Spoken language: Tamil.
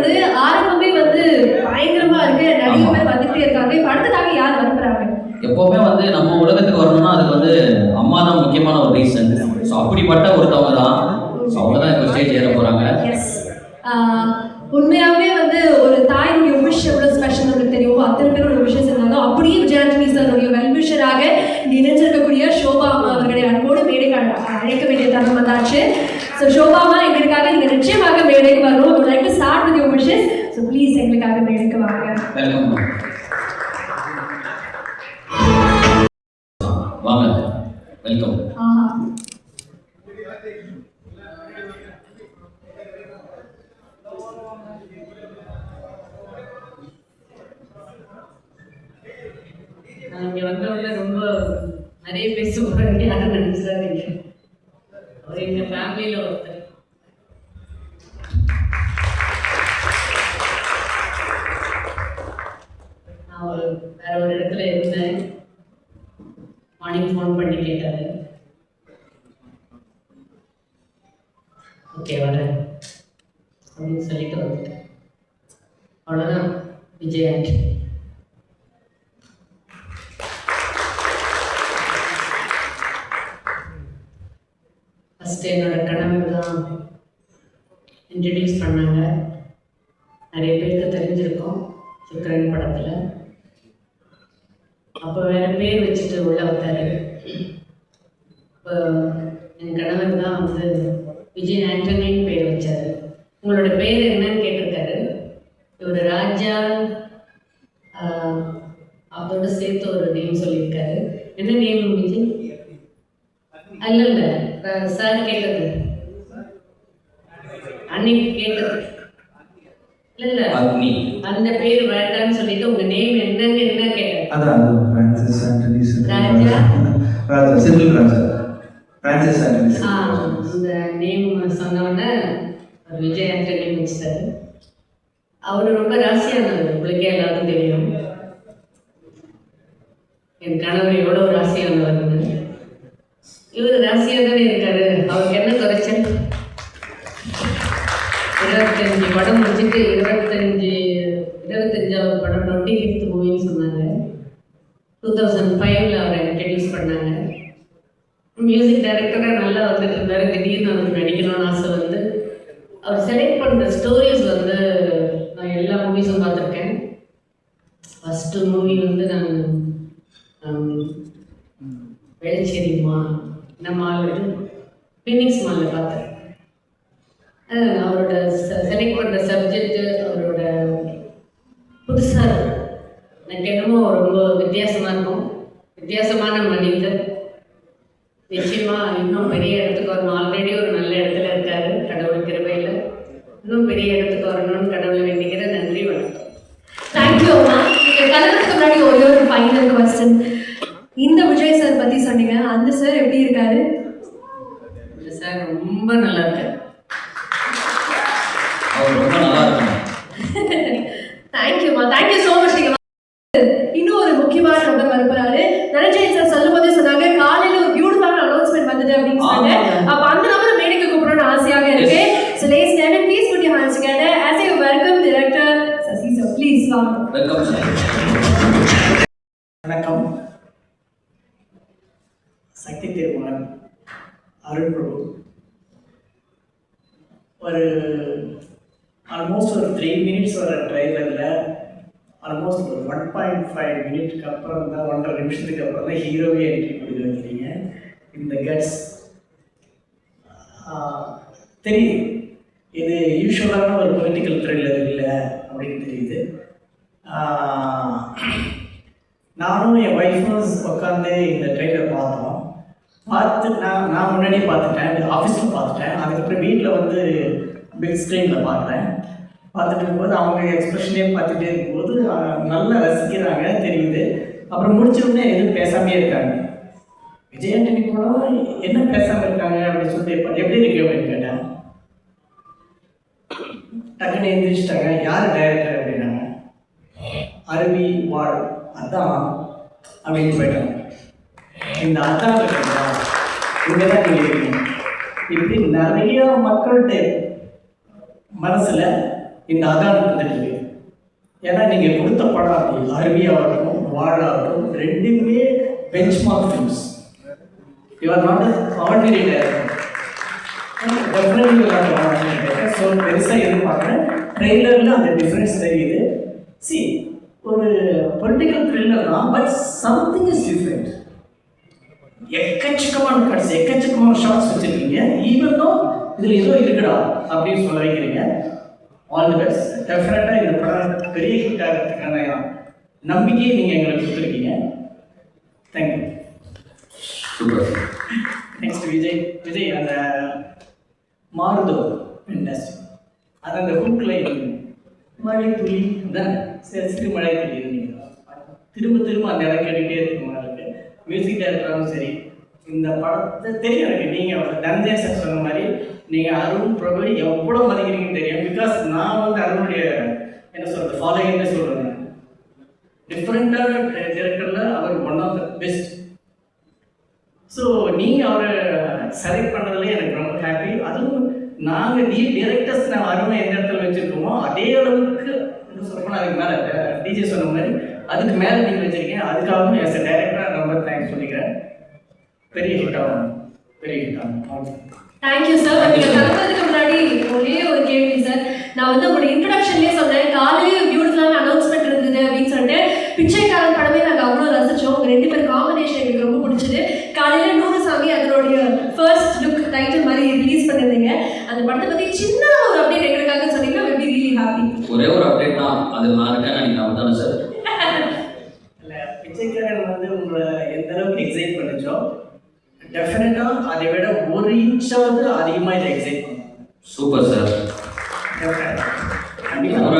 வந்து ஆரம்பமே வந்து பயங்கரமா இருக்கு. நிறைய. பேர் வந்துட்டே இருக்காங்க. இப்ப அடுத்ததாக யார் வரப்போறாங்க? எப்போவுமே வந்து நம்ம உலகத்துக்கு வரணும்னா அதுக்கு வந்து அம்மா தான் முக்கியமான ஒரு ரீசன் ஸோ அப்படிப்பட்ட ஒருத்தவங்க தான். ஸோ அவங்க தான் இப்போ ஸ்டேஜ் ஏற போகிறாங்க எஸ் உண்மையாவே வந்து ஒரு தாயினுடைய விஷ் எவ்வளவு ஸ்பெஷல் உங்களுக்கு தெரியும் அத்தனை பேரோட விஷஸ் இருந்தாலும் அப்படியே விஜயாண்டனி சாருடைய வெல்விஷராக இணைஞ்சிருக்கக்கூடிய ஷோபா அம்மா அவர்களை அன்போடு அழ- அழைக்க வேண்டிய தருணம் வந்தாச்சு. ஸோ ஷோபா அம்மா எங்களுக்காக நீங்க நிச்சயமாக மேடைக்கு வரணும். ஸோ ப்ளீஸ் எங்களுக்காக மேடைக்கு வாங்க. வெல்கம் வாங்க. வெல்கம் ஆஹா. நான் இங்க வந்தவங்க ரொம்ப நிறைய பேச போறாங்க யாரும் நினைச்சிடாதீங்க. அவர் எங்க ஃபேமிலியில ஒருத்தர். நான் ஒரு வேற ஒரு இடத்துல இருந்தேன் மார்னிங் ஃபோன் பண்ணி கேட்டாரு. ஓகே வரேன். அப்படின்னு சொல்லிட்டு வந்துட்டேன். அவ்வளோதான் விஜய் ஃபஸ்ட்டு என்னோட கடமை தான் இன்ட்ரடியூஸ் பண்ணாங்க. நிறைய பேருக்கு தெரிஞ்சிருக்கோம். சுக்கரன் படத்தில். அப்போ வேற பேர் வச்சுட்டு உள்ள வந்தாரு. இப்போ என் கணவர் தான் வந்து விஜய் ஆண்டனின்னு பேர் வச்சாரு. உங்களோட பேர் என்னன்னு கேட்டிருக்காரு. இவர் ராஜா அதோட சேர்த்து ஒரு நேம் சொல்லியிருக்காரு. என்ன நேம் விஜய்? அல்ல இல்ல சார் கேட்டது. அன்னைக்கு கேட்டது. இல்ல இல்ல. அந்த பேர் வேண்டாம்னு சொல்லிட்டு உங்க நேம் என்னன்னு என்ன அதான் அது பிரான்சிஸ் ஆண்டனி சிம்பிள் ராஜா? ராஜா சிம்பிள் ராஜா பிரான்சிஸ் ஆண்டனி ஆ, சிம்பிள் அந்த நேம் சொன்னவொடனே அவர் விஜய் ஆண்டனி வச்சுட்டாரு அவர் ரொம்ப ராசியானவர். உங்களுக்கே எல்லாருக்கும் தெரியும். என் கணவர் எவ்வளோ ராசியானவர்னு இவர் ராசியா தானே இருக்காரு. அவருக்கு என்ன குறைச்சல்? இருபத்தஞ்சு படம் முடிச்சுட்டு இருபத்தஞ்சு இருபத்தஞ்சாவது படம் டுவெண்ட்டி ஃபிஃப்த் மூவின்னு சொன்னாங்க. டூ தௌசண்ட் ஃபைவ்ல அவரை இன்ட்ரடியூஸ் பண்ணாங்க. மியூசிக் டைரக்டராக நல்லா வந்துட்டு இருந்தார். திடீர்னு அவருக்கு நடிக்கணும்னு ஆசை வந்து அவர் செலக்ட் பண்ணுற ஸ்டோரிஸ் வந்து நான் எல்லா மூவிஸும் பார்த்துருக்கேன். ஃபஸ்ட்டு மூவி வந்து நான் ஹம், மா இந்த மால் இது மாலில் பார்த்தேன். அவரோட செலக்ட் பண்ணுற சப்ஜெக்ட்டு அவரோட புதுசாக இருக்கும் எனக்கு என்னமோ ரொம்ப வித்தியாசமாக இருக்கும். வித்தியாசமான மனிதர். நிச்சயமா இன்னும் பெரிய இடத்துக்கு வரணும். ஆல்ரெடி ஒரு நல்ல இடத்துல இருக்காரு கடவுள் கிருபையில். இன்னும் பெரிய இடத்துக்கு வரணும்னு கடவுளை வேண்டிக்கிறேன் நன்றி வணக்கம். தேங்க்யூ அம்மா. நீங்க கலந்துக்கு முன்னாடி ஒரே ஒரு ஃபைனல் கொஸ்டின் இந்த விஜய் சார் பத்தி சொன்னீங்க. அந்த சார் எப்படி இருக்காரு? இந்த சார் ரொம்ப நல்லா இருக்காரு. அவர் ரொம்ப நல்லா இருக்கணும். தேங்க்யூமா தேங்க்யூ ஸோ மச் நீங்க இன்னும் ஒரு முக்கியமான நபர் வரப்போறாரு தனஞ்சயன் சார் சொல்லும் போதே சொன்னாங்க காலையில ஒரு பியூட்டிஃபுல்லான அனௌன்ஸ்மெண்ட் வந்தது அப்படின்னு சொன்னாங்க. அப்ப அந்த நபரை மேடைக்கு கூப்பிடணும்னு ஆசையாக இருக்கு. ஸோ லேஸ் நேரம் please put you hands together as you welcome director Sasi sir please வாங்க வெல்கம் சார் வணக்கம். சக்தி திருமகன் அருண் பிரபு. ஒரு ஆல்மோஸ்ட் ஒரு த்ரீ மினிட்ஸ் வர ட்ரைலரில் ஆல்மோஸ்ட் ஒரு ஒன் பாயிண்ட் ஃபைவ் மினிட்க்கு அப்புறம் தான் ஒன்றரை நிமிஷத்துக்கு அப்புறம் தான் ஹீரோவே என்ட்ரி கொடுக்க வைக்கிறீங்க இந்த கட்ஸ் தெரியுது. இது யூஸ்வலான ஒரு பொலிட்டிக்கல் த்ரில்லர் இல்லை அப்படின்னு தெரியுது. நானும் என் ஒய்ஃபும் உட்காந்து இந்த ட்ரெயிலர் பார்த்தோம். பார்த்து நான் நான் முன்னாடியே பார்த்துட்டேன் ஆஃபீஸில் பார்த்துட்டேன். அதுக்கப்புறம் வீட்டில் வந்து பிக் ஸ்க்ரீனில் பார்த்தேன். பார்த்துட்டு இருக்கும்போது அவங்க எக்ஸ்பிரஷனே பார்த்துட்டே இருக்கும்போது நல்லா ரசிக்கிறாங்க தெரியுது. அப்புறம் முடிச்சோடனே எதுவும் பேசாமே இருக்காங்க. விஜய் ஆண்டனி படம் என்ன பேசாமல் இருக்காங்க? அப்படின்னு சொல்லிட்டு எப்படி இருக்கு? அப்படின்னு கேட்டேன் டக்குன்னு எழுந்திரிச்சிட்டாங்க யார் டைரக்டர் அப்படின்னாங்க? அருவி வாழ் அதான் அப்படின்னு போயிட்டாங்க. இந்த அதான் இருக்குங்களா இங்கே தான் நீங்கள் இருக்கீங்க. இப்படி நிறைய மக்களுடைய மனசில் இந்த அதான் வந்துட்டீங்க ஏன்னா நீங்கள் கொடுத்த படம் அப்படி அருமையாகட்டும் வாழாகட்டும் ரெண்டுமே பெஞ்ச் மார்க் ஃபிலிம்ஸ் இவர் are not ordinary definitely so பெருசாக எதிர்பார்க்குறேன் ட்ரெய்லரில் அந்த டிஃப்ரென்ஸ் தெரியுது. சி ஒரு பொலிட்டிக்கல் த்ரில்லர் தான் பட் சம்திங் இஸ் டிஃப்ரெண்ட் எக்கச்சக்கமான கட்ஸ் எக்கச்சக்கமான ஷார்ட்ஸ் வச்சுருக்கீங்க. ஈவன் தான் இதில் ஏதோ இருக்குடா அப்படின்னு சொல்ல வைக்கிறீங்க. ஆல் தி பெஸ்ட் டெஃபினட்டாக இந்த படம் பெரிய ஹிட் ஆகிறதுக்கான நம்பிக்கையை நீங்கள் எங்களுக்கு கொடுத்துருக்கீங்க. Thank you super. Next Vijay Vijay அந்த மாறுதோ இண்டஸ்ட்ரி அது அந்த ஹுக்கில் மழை துளி தான் சிறு மழை துளி இருந்தீங்க திரும்ப திரும்ப அந்த இடம் கேட்டுகிட்டே இருக்க மாதிரி இருக்கு? மியூசிக் டைரக்டரும் சரி இந்த படத்தை தெரியும் எனக்கு நீங்கள் தனஞ்சய் சார் சொன்ன மாதிரி நீங்கள் அருண் பிரபு எவ்வளோ மதிக்கிறீங்கன்னு தெரியும். பிகாஸ் நான் வந்து அருணுடைய என்ன சொல்கிறது ஃபாலோயிங்னு சொல்கிறேன் டிஃப்ரெண்ட்டான டேரக்டரில் அவர் one of the best so நீங்கள் அவரை செலக்ட் பண்ணதுல எனக்கு ரொம்ப ஹாப்பி அதுவும் நாங்கள் நீ டேரக்டர்ஸ் நான் அருமை எந்த இடத்துல வச்சுருக்கோமோ அதே அளவுக்கு சொல்லப்போனால் அதுக்கு மேலே டிஜே சொன்ன மாதிரி அதுக்கு மேலே நீங்கள் வச்சுருக்கீங்க. அதுக்காகவும் எஸ் டைரக்டராக ரொம்ப தேங்க்ஸ் சொல்லிக்கிறேன் பெரிய ஹிட் ஆகும் பெரிய ஹிட் ஆகும் தேங்க்யூ சார் நீங்க கிளம்புறதுக்கு முன்னாடி ஒரே ஒரு கேள்வி சார் நான் வந்து உங்களோட இன்ட்ரடக்ஷன்லேயே சொன்னேன் காலையிலேயே பியூட்டிஃபுல்லான அனௌன்ஸ்மெண்ட் இருந்தது அப்படின்னு சொல்லிட்டு பிச்சைக்காரன் படமே நாங்கள் அவ்வளோ ரசிச்சோம். உங்க ரெண்டு பேர் காம்பினேஷன் எங்களுக்கு ரொம்ப பிடிச்சது காலையில நூறு சாமி அதனுடைய ஃபர்ஸ்ட் லுக் டைட்டில் மாதிரி ரிலீஸ் பண்ணியிருந்தீங்க அந்த படத்தை பத்தி சின்ன ஒரு அப்டேட் எங்களுக்காக சொன்னீங்கன்னா வெரி ரியலி ஹாப்பி ஒரே ஒரு அப்டேட் தான் அது நான் இருக்கேன்னு நினைக்கிறேன் தானே சார் இல்லை பிச்சைக்காரன் வந்து உங்களை எந்த அளவுக்கு எக்ஸைட் பண்ணுச்சோ டெஃபினட்டாக அதை விட ஒரு இன்ச்சாவது அதிகமாக இதை எக்ஸைட் பண்ணும் சூப்பர் சார் கண்டிப்பாக